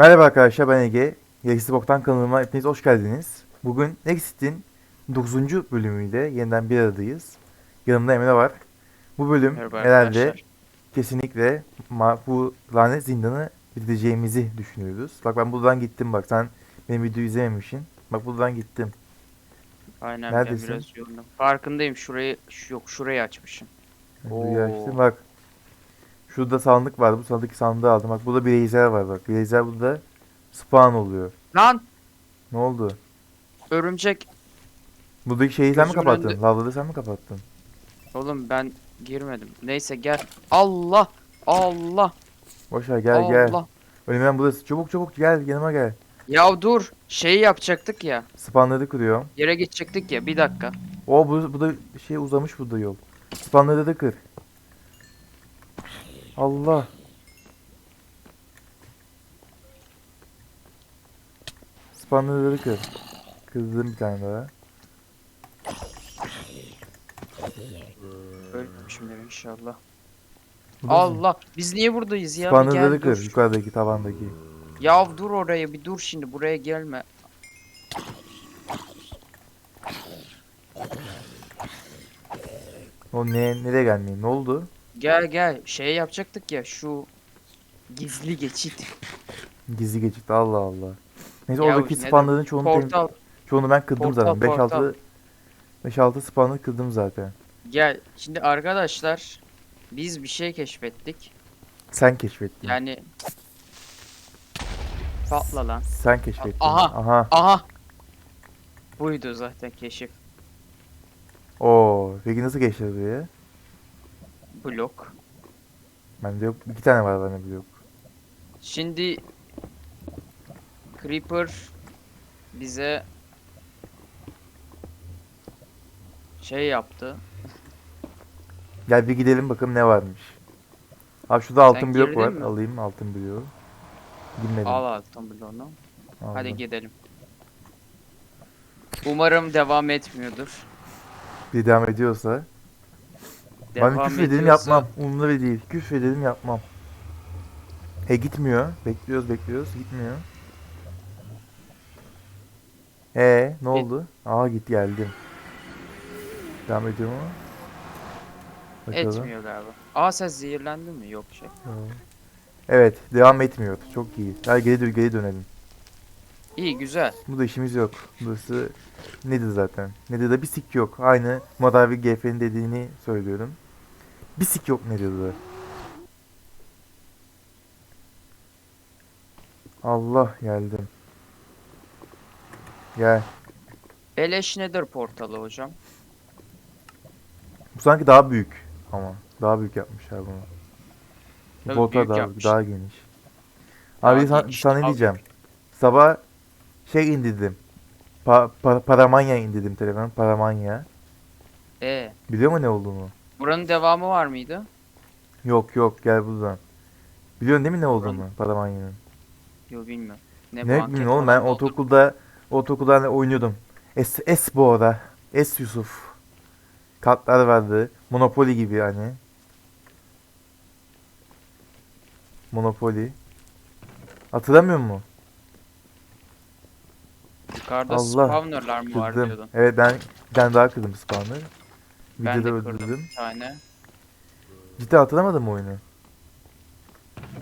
Merhaba arkadaşlar ben Ege. Gereksiz Boktan kanalıma hepiniz hoş geldiniz. Bugün Exit'in 9. bölümüyle yeniden bir aradayız. Yanımda Emre var. Bu bölüm Merhaba herhalde arkadaşlar. kesinlikle bu lanet zindanı bitireceğimizi düşünüyoruz. Bak ben buradan gittim bak sen benim videoyu izlememişsin. Bak buradan gittim. Aynen Neredesin? ben biraz yoruldum. Farkındayım şurayı şu- yok şurayı açmışım. Videoyu Oo. açtım bak. Şurada sandık var. Bu sandık sandığı aldım. Bak burada bileyzer var bak. Bileyzer burada spawn oluyor. Lan Ne oldu? örümcek. Buradaki şeyi sen mi Gözümün kapattın? önünde- Lavları sen mi kapattın? Oğlum ben girmedim. Neyse gel. Allah Allah Boşver gel gel. Allah. Önümden burası. Çabuk çabuk gel yanıma gel. Ya dur şeyi yapacaktık ya. Spawnları kırıyorum. Yere geçecektik ya bir dakika. O bu, bu da şey uzamış burada yol. Spawnları da kır. Allah. Spawnları da kır. Kırdım bir tane daha. Ölmemişimdir inşallah. Allah biz niye buradayız ya? Bir kır. dur. Yukarıdaki tavandaki. Ya dur oraya bir dur şimdi buraya gelme. O ne nereye gelmeyin? Ne oldu? Gel gel şey yapacaktık ya şu gizli geçit. Gizli geçit. Allah Allah. Neyse Ya oradaki spawnların çoğunu, tem- Portal çoğunu ben kırdım Portal, zaten. 5 portal. 6 5 6 spawn'ı kırdım zaten. Gel. Şimdi arkadaşlar biz bir şey keşfettik. Sen keşfettin. Yani patla lan. Sen keşfettin. Aha. Aha. Aha. Buydu zaten keşif. Oo. Peki nasıl geçti buraya? Blok. Bende yok. İki tane var bende blok. Şimdi Creeper bize şey yaptı. Gel bir gidelim bakalım ne varmış. Abi şurada altın blok girdin var. mi? Alayım altın bloğu. Girmedim. Al altın bloğunu. Hadi Aldım. gidelim. Umarım devam etmiyordur. Bir devam ediyorsa. Devam ben küfür ediyorsa- yapmam. Umurumda bile değil. Küfür edelim yapmam. He gitmiyor. Bekliyoruz bekliyoruz. Gitmiyor. E ne oldu? Aa git geldim. Devam ediyor mu? Bakalım. Etmiyor galiba. Aa sen zehirlendin mi? Yok şey. Evet devam etmiyor. Çok iyi. Hadi geri, dö- geri dönelim. İyi güzel. Burada işimiz yok. Burası nedir zaten? Nedir de bir sik yok. Aynı Madavi GF'nin dediğini söylüyorum. Bir sik yok nedir de. Allah geldim. Gel. Eleş nedir portalı hocam? Bu sanki daha büyük ama. Daha büyük yapmışlar bunu. Bu Tabii koltuğa büyük daha, yapmışlar. daha geniş. Abi Daha sana, geniş, sana ne daha diyeceğim? Sabah şey indirdim. Pa, pa- Paramanya indirdim telefonu. Paramanya. E, Biliyor mu ne olduğunu? buranın devamı var mıydı? Yok yok gel buradan. Biliyorsun değil mi ne olduğunu Paramanya'nın? Yok bilmiyorum. Ne, bu Ne anket bilmiyorum oğlum ben falan oldu. ortaokulda ortaokulda hani oynuyordum. Es, es bu arada. Es Yusuf. Kartlar vardı. Monopoly gibi hani. Monopoly. Hatırlamıyor musun? Yukarıda Allah, spawnerlar mı var Kırdım. diyordun. Evet ben bir tane daha kırdım spawn'ı. Ben Videoda de kırdım öldürdüm. bir tane. Ciddi hatırlamadın mı oyunu?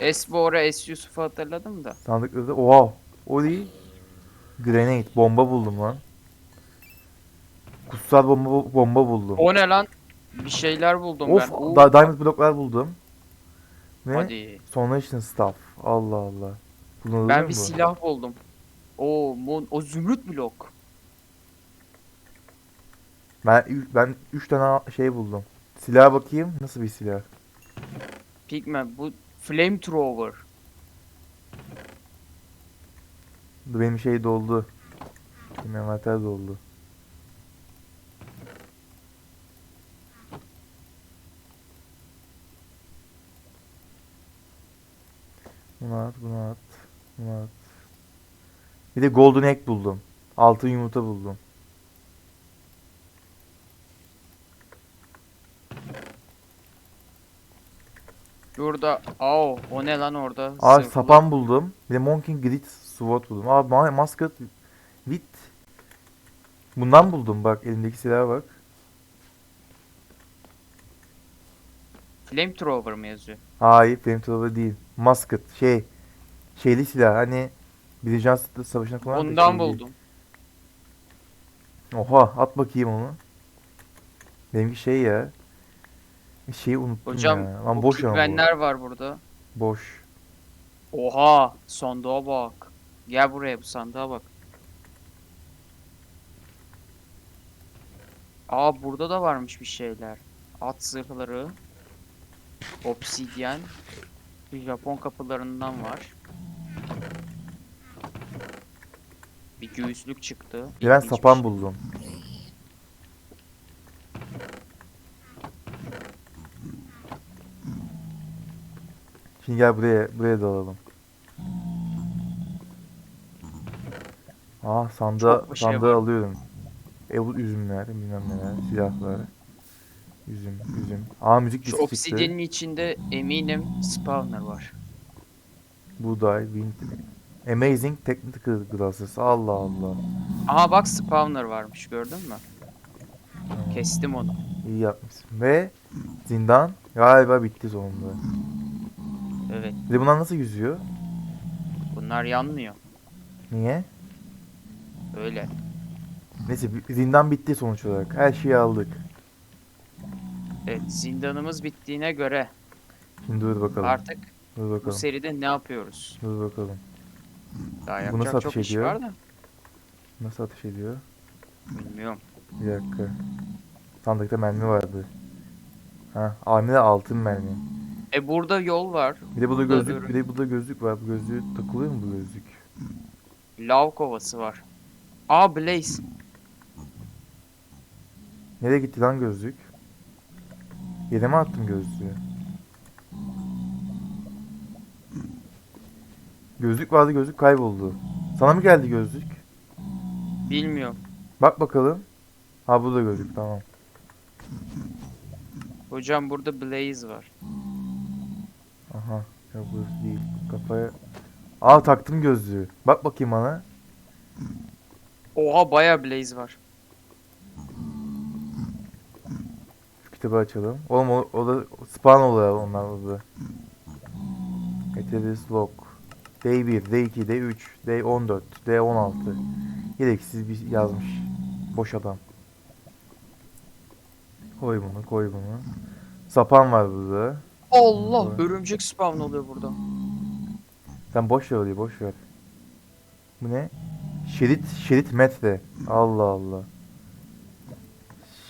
Esbora S Yusuf'u hatırladım da. Sandıklarda. Oha. O değil. Grenade. Bomba buldum lan. Kutsal bomba bomba buldum. O ne lan? Bir şeyler buldum Of, ben. Oo, da- diamond bloklar buldum. Ve Hadi. Sonration stuff. Allah Allah. Kullanılır Ben bir bu? silah buldum. O mon o zümrüt blok. Ben ü- ben 3 tane şey buldum. Silaha bakayım. Nasıl bir silah? Pigman bu flamethrower. Dur, Benim şey doldu. Benim envanter doldu. Bunu at, bunu at, bunu at. Bir de golden egg buldum. Altın yumurta buldum. Burada ao o ne lan orada? Abi Zırhlı. sapan buldum. Bir de Monkey Grit Sword buldum. Abi ma- Musket Wit. Bundan buldum bak elimdeki silaha bak. Flamethrower mı yazıyor? Hayır flamethrower değil. Musket şey. Şeyli silah hani Savaşı'nda kullanılan da Ondan buldum. Oha at bakayım onu. Benimki şey ya. Şeyi unuttum Hocam ya. Lan boş ama bu. var burada. Boş. Oha sandığa bak. Gel buraya bu sandığa bak. Aa burada da varmış bir şeyler. At zırhları. Obsidyen. Japon kapılarından var. Bir göğüslük çıktı. Bir ben İlginç bir sapan şey. buldum. Şimdi gel buraya buraya dalalım. Aa sandığı Çok bir şey var. alıyorum. Ev üzümler, bilmem neler, silahlar. Üzüm, üzüm. Aa müzik Şu çıktı. obsidyenin içinde eminim spawner var. Buğday, wind. Amazing technical glasses. Allah Allah. Aha bak spawner varmış gördün mü? Kestim onu. İyi yapmışsın. Ve zindan galiba bitti sonunda. Evet. Bir de bunlar nasıl yüzüyor? Bunlar yanmıyor. Niye? Öyle. Neyse bi- zindan bitti sonuç olarak. Her şeyi aldık. Evet zindanımız bittiğine göre Şimdi dur bakalım. artık Dur bu bakalım. seride ne yapıyoruz? Dur bakalım. Daha Bu yapacak nasıl çok ateş iş ediyor? var da. Nasıl ateş ediyor? Bilmiyorum. Bir dakika. Sandıkta mermi vardı. Ha, Amine altın mermi. E burada yol var. Bir de burada Burada gözlük, bir de burada gözlük var. Bu gözlüğü takılıyor mu bu gözlük? Lav kovası var. Aa Blaze. Nereye gitti lan gözlük? Yere mi attım gözlüğü? Gözlük vardı gözlük kayboldu. Sana mı geldi gözlük? Bilmiyorum. Bak bakalım. Ha bu da gözlük tamam. Hocam burada Blaze var. Aha. Ya bu değil. Kafaya... Aa taktım gözlüğü. Bak bakayım bana. Oha baya Blaze var. Şu kitabı açalım. Oğlum o, o da spawn oluyor onlar burada. Eteris Lock. D1, D2, D3, D14, D16. Gereksiz bir yazmış. Boş adam. Koy bunu, koy bunu. Sapan var burada. Allah! Burada. Örümcek spawn oluyor burada. Sen boş ver orayı, boş ver. Bu ne? Şerit, şerit metre. Allah Allah.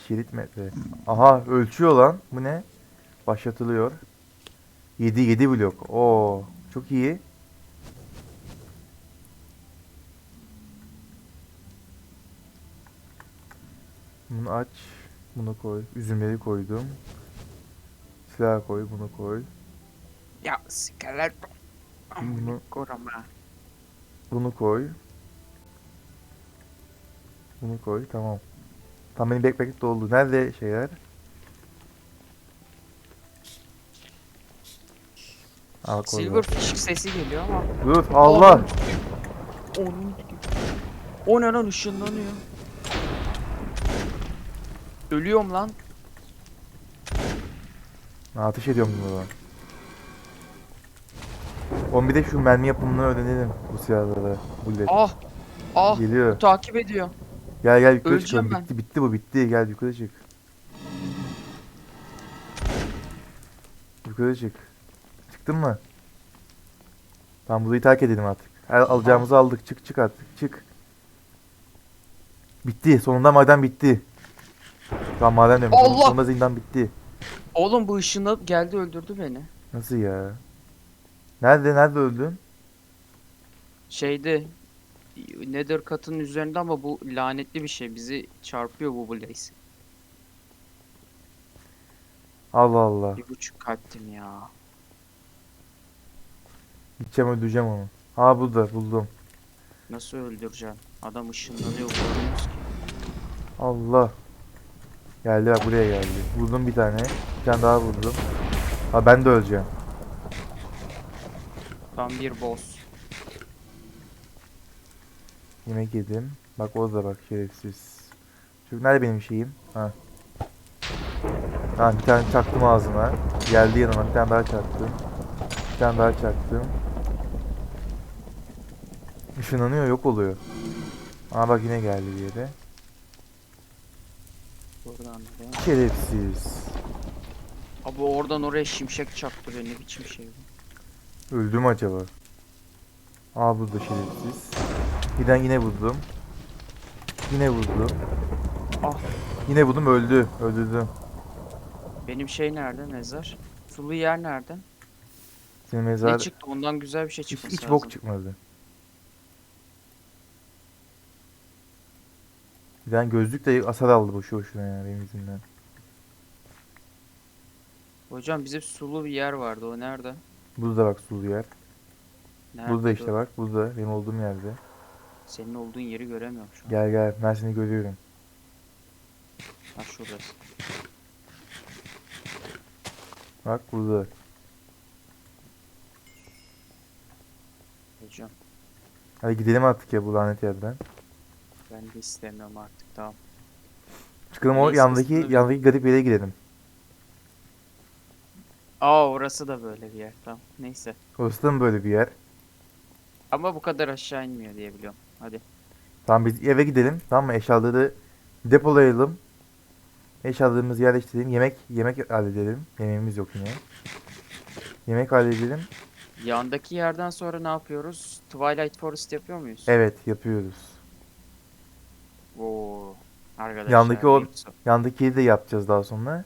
Şerit metre. Aha ölçüyor lan. Bu ne? Başlatılıyor. 7, 7 blok. Oo, çok iyi. Bunu aç. Bunu koy. Üzümleri koydum. Silah koy, bunu koy. Ya sikeler. Bunu- Korama. Bunu koy. Bunu koy. Tamam. Tam benim backpack doldu. Nerede şeyler? Al koy. Silverfish sesi geliyor ama. Dur Allah. Onun O ne lan ışınlanıyor. Ölüyorum lan. Ha, Ateş ediyorum bunu. Oğlum bir de şu mermi yapımını öğrenelim bu silahlara. Bullet. Ah. Ah. Geliyor. Takip ediyor. Gel gel yukarı Öleceğim çıkalım. ben. Bitti bitti bu bitti. Gel yukarı çık. Yukarı çık. Çıktın mı? Tamam burayı terk edelim artık. Her alacağımızı aldık. Çık çık artık. Çık. Bitti. Sonunda maden bitti. Tamam maden diyorum. Allah! Sonunda zindan bitti. Oğlum bu ışınlanıp geldi öldürdü beni. Nasıl ya? Nerede? Nerede öldün? Şeyde Nether katının üzerinde ama bu lanetli bir şey. Bizi çarpıyor bu Blaze. Allah Allah. Bir buçuk kalptim ya. Gideceğim öldüreceğim onu. Ha burada buldum. Nasıl öldüreceğim? Adam ışınlanıyor ki. Allah. Geldi bak buraya geldi. Vurdum bir tane. Bir tane daha vurdum. Ha ben de öleceğim. Tam bir boss. Yemek yedim. Bak o da bak şerefsiz. Çünkü nerede benim şeyim? Ha. Ha bir tane çaktım ağzıma. Geldi yanıma bir tane daha çaktım. Bir tane daha çaktım. Işınlanıyor yok oluyor. Aa bak yine geldi bir yere. Buradan. Şerefsiz. Abi oradan oraya şimşek çaktırıyor ne biçim şey bu. Öldü mü acaba? Aa burada şerefsiz. Giden yine vurdum. Yine vurdum. Ah Yine vurdum öldü. Öldürdüm. benim şey nerede mezar? Sulu yer nerede? Senin Ne mezar çıktı ondan güzel bir şey hiç, çıkması hiç lazım. bok çıkmadı. Giden gözlük de asar aldı boşu boşuna ya benim yüzümden. Hocam bizim sulu bir yer vardı o nerede? Burada bak sulu yer. Nerede Burada işte o? bak. Burada benim olduğum yerde. Senin olduğun yeri göremiyorum şu an. Gel gel ben seni görüyorum. Ha şurası. Bak burada. Hocam Hadi gidelim artık ya bu lanet yerden. Ben de istemiyorum artık tamam. Çıkalım o Neyse, yandaki ısınır. yandaki garip yere gidelim. Aa orası da böyle bir yer tamam. Neyse. Orası da mı böyle bir yer? Ama bu kadar aşağı inmiyor diye biliyorum. Hadi. Tamam biz eve gidelim. Tamam mı? Eşyaları depolayalım. Eşyalarımızı yerleştirelim. Yemek yemek halledelim. Yemeğimiz yok yine. Yemek halledelim. Yandaki yerden sonra ne yapıyoruz? Twilight Forest yapıyor muyuz? Evet yapıyoruz. Oo. Arkadaşlar. Yandaki o- mevzu. Yandaki yeri de yapacağız daha sonra.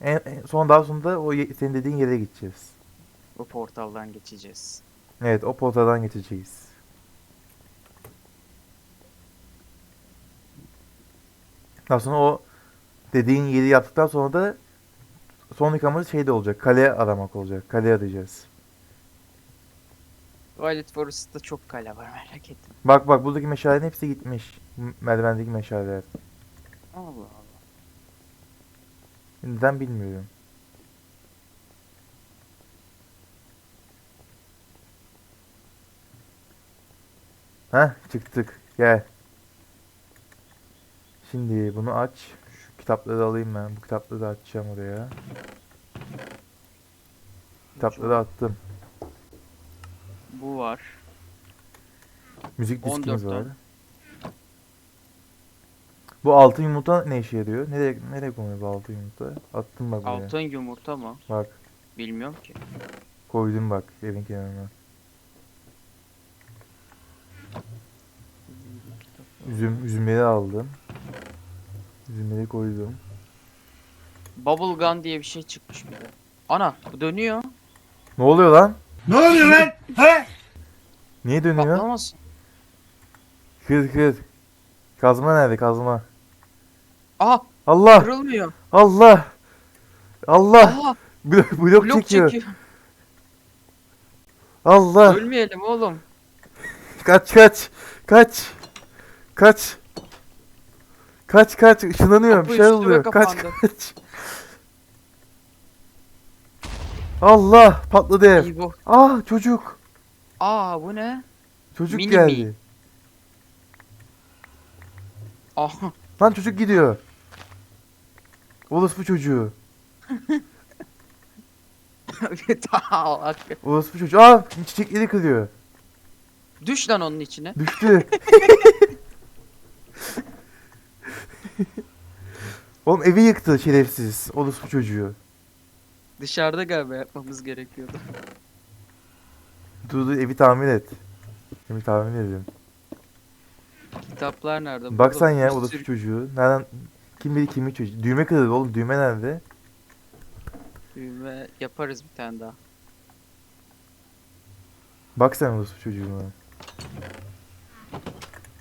En, en- son daha sonra da o ye- senin dediğin yere gideceğiz. Bu portaldan geçeceğiz. Evet o portadan geçeceğiz. Daha sonra o dediğin yeri yaptıktan sonra da sonraki amacı şey de olacak. Kale aramak olacak. Kale arayacağız. Twilight Forest'ta çok kale var merak etme. Bak bak buradaki meşalerin hepsi gitmiş. M- Merdivendeki meşaleler. Allah Allah. Neden bilmiyorum. Heh çıktık. Gel. Şimdi bunu aç. Şu kitapları alayım ben. Bu kitapları da açacağım oraya. Kitapları attım. Bu var. Müzik diskimiz 14 var. tane. Bu altın yumurta ne işe yarıyor? Nereye nereye konuyor bu altın yumurta? Attım bak buraya. Altın yumurta mı? Bak Bilmiyorum ki. koydum bak evin kenarına. Üzüm, üzümleri aldım. Üzümleri koydum. Bubble Gun diye bir şey çıkmış bir de. Ana bu dönüyor. Ne oluyor lan? Ne oluyor lan? He? Niye dönüyor? Patlamasın. Kır kır. Kazma nerede kazma? Aha Allah! kırılmıyor. Allah! Allah! Aha Blok, blok blok çekiyor. çekiyor. Allah! Ölmeyelim oğlum. Kaç kaç! Kaç! Kaç! Kaç kaç! Işınlanıyor bir Kapı şey üstüme oluyor. Kaç kapandı. kaç! Allah! Patladı ev. İyi bu. Ah çocuk! Aa bu ne? Çocuk Mini geldi. mi? Aha. Lan çocuk gidiyor. Orospu çocuğu. Ta- Orospu çocuğu. Aa çiçekleri kırıyor. Düş lan onun içine. Düştü. Oğlum evi yıktı şerefsiz. Orospu çocuğu. Dışarıda galiba yapmamız gerekiyordu. Dur dur evi tamir et. Evi tamir edelim. Kitaplar nerede? Bak Burada sen ya orospu sürü- çocuğu. Nereden? Kim bilir kimin çocuğu. Düğme kırıldı oğlum. Düğme nerede? Düğme yaparız bir tane daha. Bak sen orospu çocuğuna.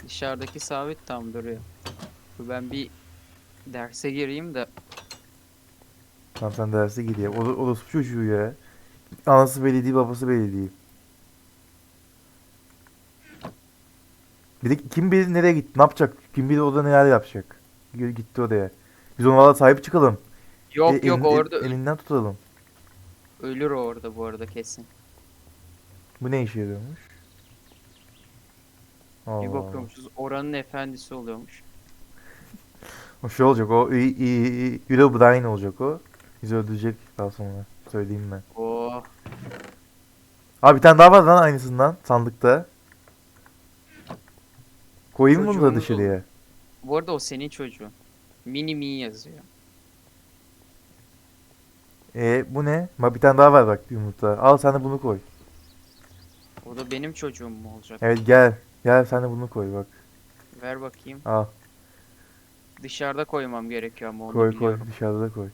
Dışarıdaki sabit tam duruyor. Dur Ben bir derse gireyim de Tamam sen derse gir ya. Or orospu çocuğu ya. Anası belediye babası belediye. Bir de kim bilir nereye gitti? Ne yapacak? Kim bilir orada neler yapacak? Gitti oraya. Biz ona valla sahip çıkalım. yok E, yok elin- el- orada elinden tutalım. ölür o orada bu arada kesin. Bu ne işe yarıyormuş? Bir Allah Allah. bakıyormuşuz oranın efendisi oluyormuş. O şey olacak o Herobrine olacak o. Bizi öldürecek daha sonra. Söyleyeyim ben. Oo. Abi bir tane daha var lan aynısından sandıkta. Koyayım mı da Çocuğumuz dışarıya? Bu arada o senin çocuğun. Mini mi yazıyor. E bu ne? Ma bir tane daha var bak yumurta. Al sen de bunu koy. O da benim çocuğum mu olacak? Evet gel. Gel sen de bunu koy bak. Ver bakayım. Al Dışarıda koymam gerekiyor ama onu koy koy biliyorum. dışarıda da koy.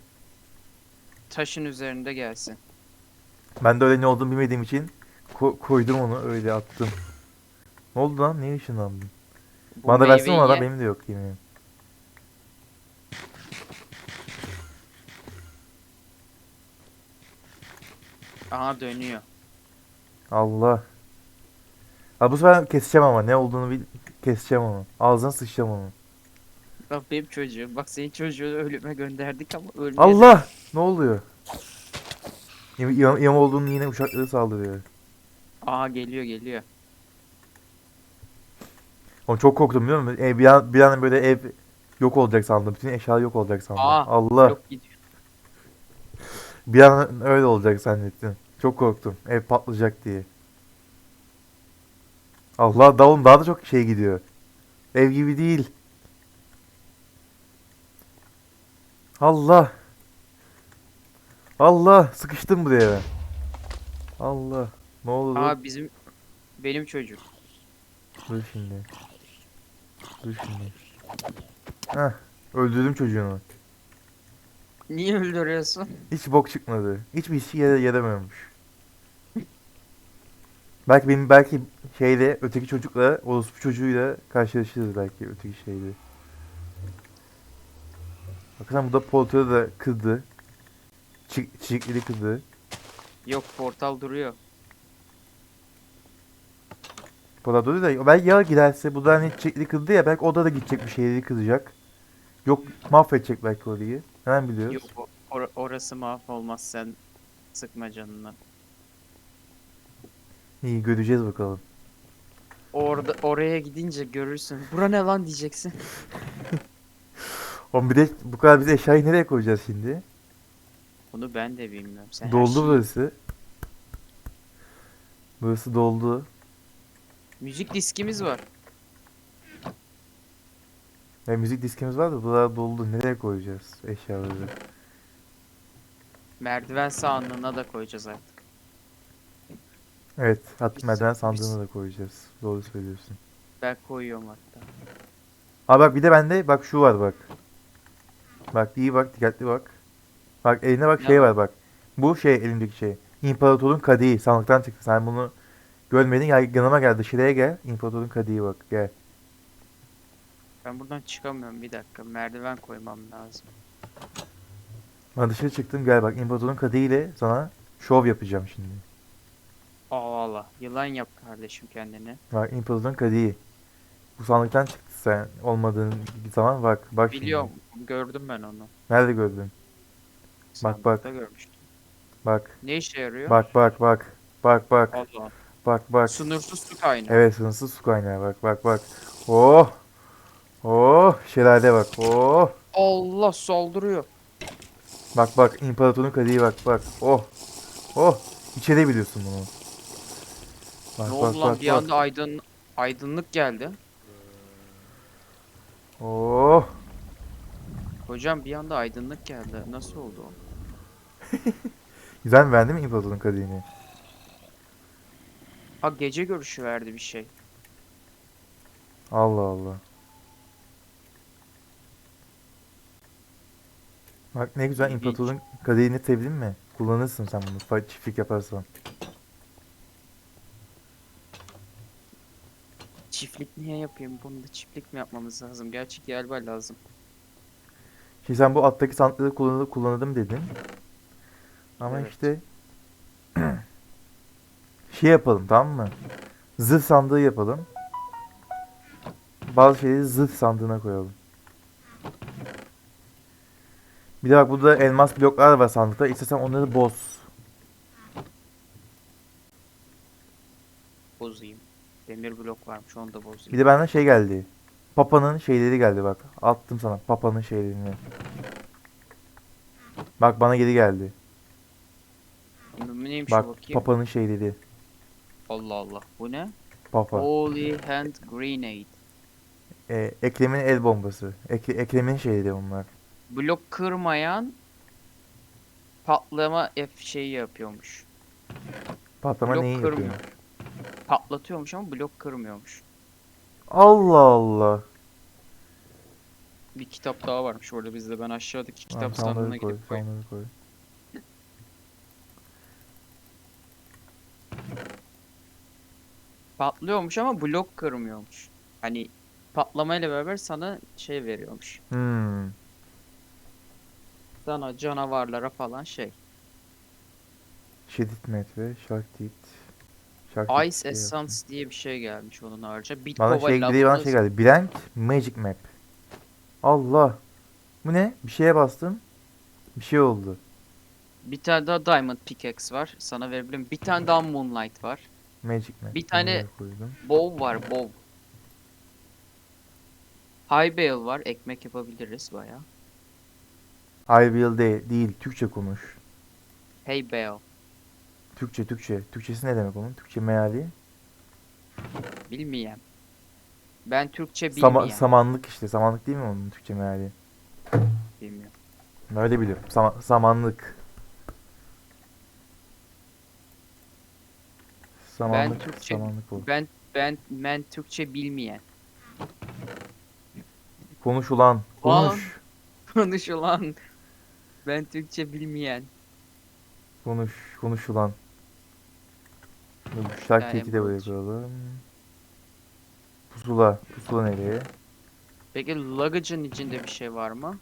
Taşın üzerinde gelsin. Ben de öyle ne olduğunu bilmediğim için ko- koydum onu öyle attım. Ne oldu lan? Niye ışınlandın? Bu Bana da meyveyi ona lan ye. benim de yok yemeğim. Aha dönüyor. Allah. Ha bu sefer keseceğim ama ne olduğunu bil keseceğim onu. Ağzına sıçacağım onu. Bak benim çocuğum. Bak senin çocuğu ölüme gönderdik ama ölmedi. Allah! Ne oluyor? Yam, yam, yam olduğunu yine uçakları saldırıyor. Aha geliyor geliyor. Oğlum çok korktum biliyor musun? Ev, bir, an, bir an böyle ev yok olacak sandım. Bütün eşyalar yok olacak sandım. Aa, Allah! Yok gidiyor. Bir an öyle olacak zannettim. Çok korktum. Ev patlayacak diye. Allah da oğlum daha da çok şey gidiyor. Ev gibi değil. Allah. Allah sıkıştım buraya ben. Allah. Ne oldu? Aa bizim benim çocuk. Dur şimdi. Dur şimdi. Heh. Öldürdüm çocuğunu. Niye öldürüyorsun? Hiç bok çıkmadı. Hiçbir şey yere yedememiş. belki benim belki şeyle öteki çocukla orospu çocuğuyla karşılaşırız belki öteki şeyde. Bakın bu da portalı da kırdı. Çi çiçekleri kırdı. Yok portal duruyor. Portal duruyor da belki ya giderse bu da hani çiçekleri kırdı ya belki o da da gidecek bir şeyleri kıracak. Yok mahvedecek belki orayı. Hemen biliyoruz. Yok or- orası mahvolmaz sen sıkma canını. İyi göreceğiz bakalım. Orada oraya gidince görürsün. Bura ne lan diyeceksin. Oğlum bir de bu kadar biz eşyayı nereye koyacağız şimdi? Bunu ben de bilmiyorum. Sen her Doldu şeyi- burası. Burası doldu. Müzik diskimiz var. Ve müzik diskimiz var da buralar doldu. Nereye koyacağız eşyaları? Merdiven sağlığına da koyacağız artık. Evet, hatta Biz- merdiven sandığını da koyacağız. Doğru söylüyorsun. Ben koyuyorum hatta. Aa bak bir de bende bak şu var bak. Bak iyi bak dikkatli bak. Bak eline bak şey var? bak. Bu şey elimdeki şey. İmparatorun kadehi sandıktan çıktı. Sen bunu görmedin ya yanıma gel dışarıya gel. İmparatorun kadehi bak gel. Ben buradan çıkamıyorum bir dakika. Merdiven koymam lazım. Ben dışarı çıktım gel bak İmparatorun kadehiyle sana şov yapacağım şimdi. Aa Allah. Yılan yap kardeşim kendine. Bak İmparatorun kadehi. Bu sandıktan çıktı sen olmadığın zaman bak bak şimdi. Biliyorum. Gördüm ben onu. Nerede gördün? Bak, bak. Sandıkta görmüştüm. Bak Ne işe yarıyor? bak bak bak. Bak bak Allah. bak bak. Sınırsız su kaynağı. Evet sınırsız su kaynağı bak bak bak. Oh. Oh şelale bak. Oh. Allah saldırıyor. Bak bak imparatorun kadehi bak bak. Oh. Oh. İçeri biliyorsun bunu. Bak ne bak oldu lan bak bir bak. anda aydın aydınlık geldi. Oh. Hocam bir anda aydınlık geldi. Nasıl oldu o? Güzel mi beğendin mi imparatorun kadehini? Ha gece görüşü verdi bir şey. Allah Allah. Bak ne güzel imparatorun kadehini sevdin mi? Kullanırsın sen bunu çiftlik yaparsan. Çiftlik niye yapayım? Bunu da çiftlik mi yapmamız lazım? Gerçi galiba lazım. Şimdi sen bu alttaki sandıkları kullanır, kullanırım dedin. Ama Evet. işte şey yapalım tamam mı? Zırh sandığı yapalım. Bazı şeyleri zırh sandığına koyalım. Bir de bak burada elmas bloklar var sandıkta. İstersen onları boz. Demir blok varmış onu da Bir bozayım. de benden şey geldi. Papa'nın şeyleri geldi bak. Attım sana. Papa'nın şeylerini. Bak bana geri geldi. Bu Neymiş Bak o bakayım. Papa'nın şeyleri. Allah Allah. Bu ne? Papa. Holy Hand Grenade. Ee, Ekrem'in el bombası. Ek- Ekrem'in şeyleri bunlar. Blok kırmayan patlama F şeyi yapıyormuş. Patlama Blok neyi kırmıyor. yapıyor? Patlatıyormuş ama blok kırmıyormuş. Allah Allah. Bir kitap daha varmış orada bizde. Ben aşağıdaki kitap onları sandığına koy, gidip koyayım. koy. Patlıyormuş ama blok kırmıyormuş. Hani patlamayla beraber sana şey veriyormuş. Hmm. Sana canavarlara falan şey. Şiddet metre, şarktit. Ice Essence diye bir şey gelmiş onun harca. Bana Bitkova şey, bir de bana şey geldi. Blank Magic Map. Allah. Bu ne? Bir şeye bastım. Bir şey oldu. Bir tane daha Diamond Pickaxe var. Sana verebilirim. Bir tane daha Moonlight var. Magic Map. Bir tane-. Bow var, bow. High bale var. Ekmek yapabiliriz baya. I will değil, değil. Türkçe konuş. Hey bale. Türkçe, Türkçe. Türkçesi ne demek onun? Türkçe meali. Bilmeyem. Ben Türkçe Sama- bilmeyem. samanlık işte. Samanlık değil mi onun Türkçe meali? Bilmiyorum. Ben öyle biliyorum. Sama- samanlık. Samanlık, Türkçe- samanlık o. Ben ben ben Türkçe bilmeyen. Konuş ulan. Ulan. Konuş. Konuş ulan. Ben Türkçe bilmeyen. Konuş. Konuş ulan. Yani keki de koyalım. Pusula. Pusula nereye? Peki luggage'ın içinde bir şey var mı?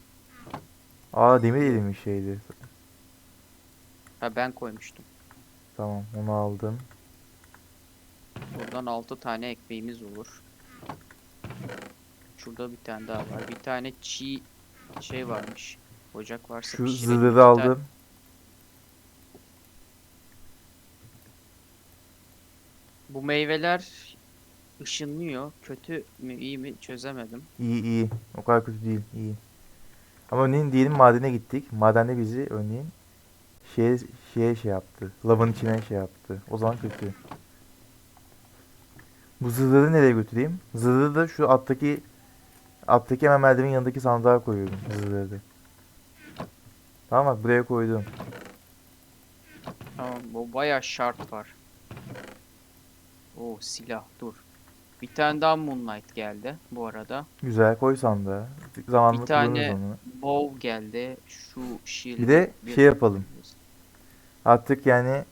Aa demir elimiş şeydi. Ha ben koymuştum. Tamam onu aldım. Buradan 6 tane ekmeğimiz olur. Şurada bir tane daha var. Bir tane çiğ şey varmış. Ocak varsa Şu pişirelim. zırhı İki tane- aldım. Bu meyveler ışınlıyor. Kötü mü iyi mi çözemedim. İyi iyi. O kadar kötü değil. iyi. Ama örneğin diyelim madene gittik. Madende bizi örneğin şeye, şeye şey yaptı. Lavın içine şey yaptı. O zaman kötü. Bu zırhları nereye götüreyim? Zırhları da şu alttaki alttaki hemen merdivenin yanındaki sandığa koyuyorum zırhları. Tamam bak buraya koydum. Tamam bu bayağı şart var. O silah dur. Bir tane daha Moonlight geldi bu arada. Güzel koy sandığa. Zamanla Bir tane- onu. Bow geldi. Şu shield. Bir de şey yapalım. Artık yani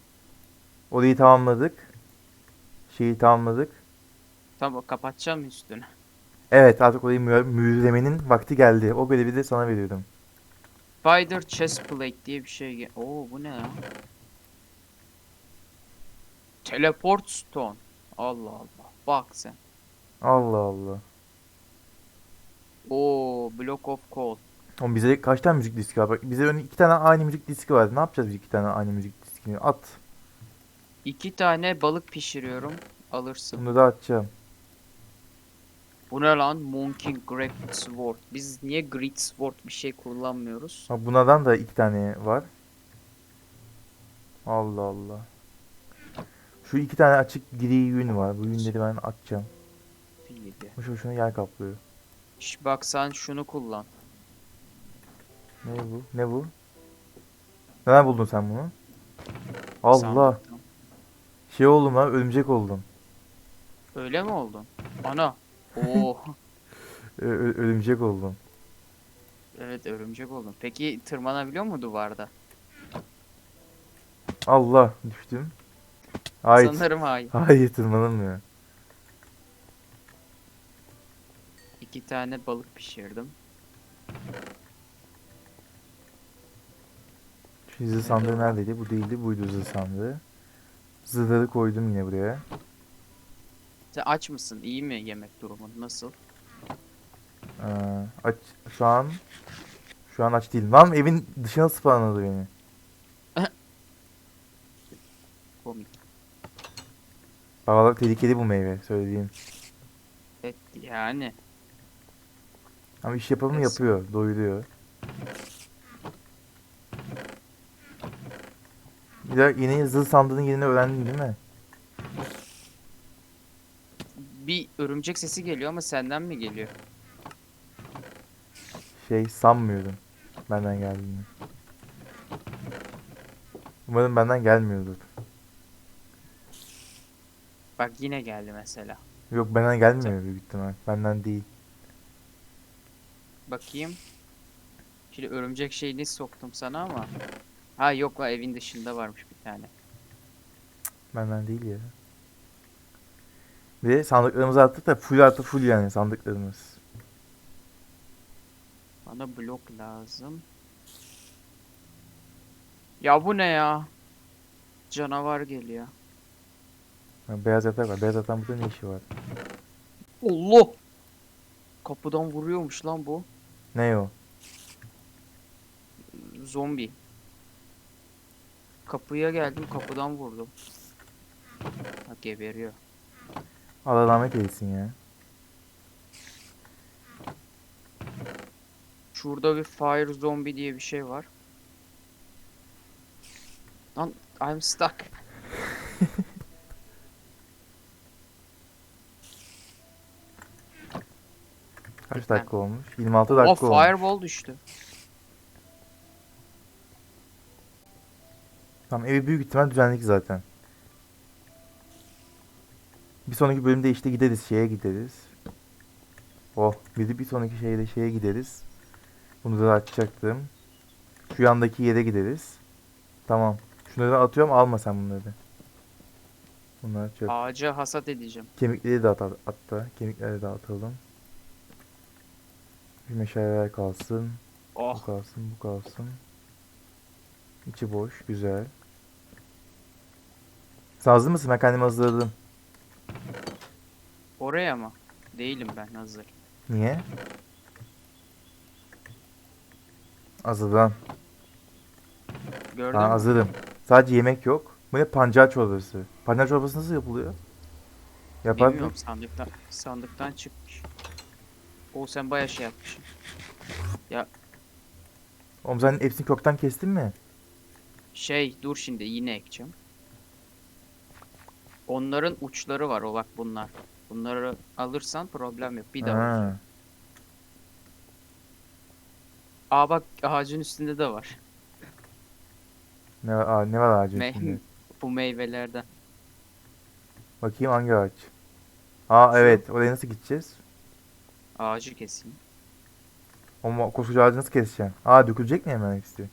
orayı tamamladık. Şeyi tamamladık. Tamam kapatacağım üstünü. Evet artık orayı mühür- mühürlemenin vakti geldi. O görevi de sana veriyorum. Spider Chestplate diye bir şey. Oo bu ne ya? Teleport Stone. Allah Allah. Bak sen. Allah Allah. Oo Block of Coal. Oğlum bize kaç tane müzik diski var? Bak bize örneğin iki tane aynı müzik diski var. Ne yapacağız biz iki tane aynı müzik diskini? At. İki tane balık pişiriyorum. Alırsın. Bunu da atacağım. Bu ne lan? Monkey Great Sword. Biz niye Great Sword bir şey kullanmıyoruz? Bak bunlardan da iki tane var. Allah Allah. Şu iki tane açık gri yün var. Bu yünleri ben atacağım. Bildi. Boşu boşuna yer kaplıyor. Şş, bak sen şunu kullan. Ne bu? Ne bu? Neden buldun sen bunu? Allah. Sandıktan. Şey oldum lan örümcek oldum. Öyle mi oldun? Ana. Oo. Ö- ö- örümcek oldum. evet örümcek oldun. Peki tırmanabiliyor mu duvarda? Allah düştüm. Hayır. Sanırım hayır. Hayır tırmanamıyor. İki tane balık pişirdim. Şu zırh sandığı neredeydi? Bu değildi. Buydu zırh sandığı. Zırhları koydum yine buraya. Sen aç mısın? İyi mi yemek durumun? Nasıl? Ee, aç şu an şu an aç değilim. Lan evin dışına spawnladı beni. Komik. Valla tehlikeli bu meyve söyleyeyim. Evet yani. Ama iş yapalım mı yapıyor. Doyuruyor. Bir de yeni zıl sandığının yerini öğrendin değil mi? Bir örümcek sesi geliyor ama senden mi geliyor? Şey sanmıyorum. Benden geldiğini. Umarım benden gelmiyordur. Bak yine geldi mesela. Yok benden gelmiyor büyük ihtimal. Benden değil. Bakayım. Şimdi örümcek şeyini soktum sana ama. Ha yok la evin dışında varmış bir tane. Benden değil ya. Bir de sandıklarımızı attık da full artı full yani sandıklarımız. Bana blok lazım. Ya bu ne ya? Canavar geliyor. Ha, beyaz yatak var. Beyaz yatağın burada ne işi var? Allah! Kapıdan vuruyormuş lan bu. Ne o? Zombi. Kapıya geldim kapıdan vurdum. Ha geberiyor. Allah rahmet eylesin ya. Şurada bir fire zombie diye bir şey var. Lan I'm stuck. Kaç dakika olmuş? 26 Oh dakika olmuş. fireball düştü. Tamam evi büyük ihtimal düzenledik zaten. Bir sonraki bölümde işte gideriz şeye gideriz. Oh bir bir sonraki şeyde şeye gideriz. Bunu da açacaktım. Şu yandaki yere gideriz. Tamam. Şunları atıyorum alma sen bunları. Bunlar çöp. Ağaca hasat edeceğim. Kemikleri de at hatta. Kemikleri de atalım. Bir meşaleler kalsın. Bu Oh kalsın, bu kalsın. İçi boş, güzel. Hazır mısın? Ben kendimi hazırladım. oraya mı? Değilim ben hazır. Niye? Hazırlan. Gördün Ha, mü? hazırım. Sadece yemek yok. Bu ne pancar çorbası? Pancar çorbası nasıl yapılıyor? Yapar Bilmiyorum sandıktan sandıktan çıkmış. O sen bayağı şey yapmışsın. Oğlum sen hepsini kökten kestin mi? Şey dur şimdi yine ekeceğim. Onların uçları var o bak bunlar. Bunları alırsan problem yok. Bir daha. Ha. Aa bak ağacın üstünde de var. Ne var, aa, ne var ağacın Me- üstünde? Bu meyvelerden. Bakayım hangi ağaç? Aa evet. Oraya nasıl gideceğiz? Ağacı keseyim. Ama koskoca ağacı nasıl keseceğim? Aa dökülecek mi hemen hepsi?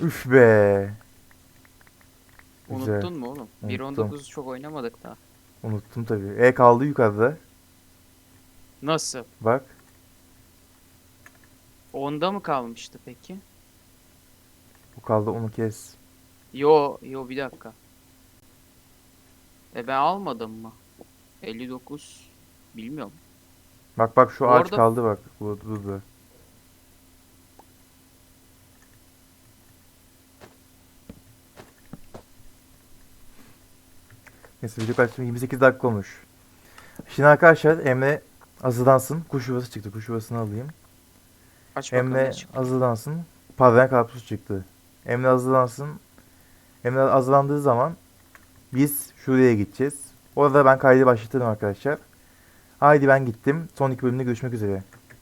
Üf be. Güzel. Unuttun mu oğlum? Unuttum. 1.19'u çok oynamadık daha. Unuttum tabii. E kaldı yukarıda. Nasıl? Bak. Onda mı kalmıştı peki? Bu kaldı onu kes. Yo, yo bir dakika. E ben almadım mı? 59 bilmiyorum. Bak bak şu ağaç Orada- kaldı bak. Bu burada. Neyse video kaç 28 dakika olmuş. Şimdi arkadaşlar Emre hazırlansın. Kuş yuvası çıktı. Kuş yuvasını alayım. Aç bakalım Emre ne çıktı. hazırlansın. Pavyon karpuz çıktı. Emre hazırlansın. Emre hazırlandığı zaman biz şuraya gideceğiz. Orada ben kaydı başlatırım arkadaşlar. Haydi ben gittim. Son iki bölümde görüşmek üzere.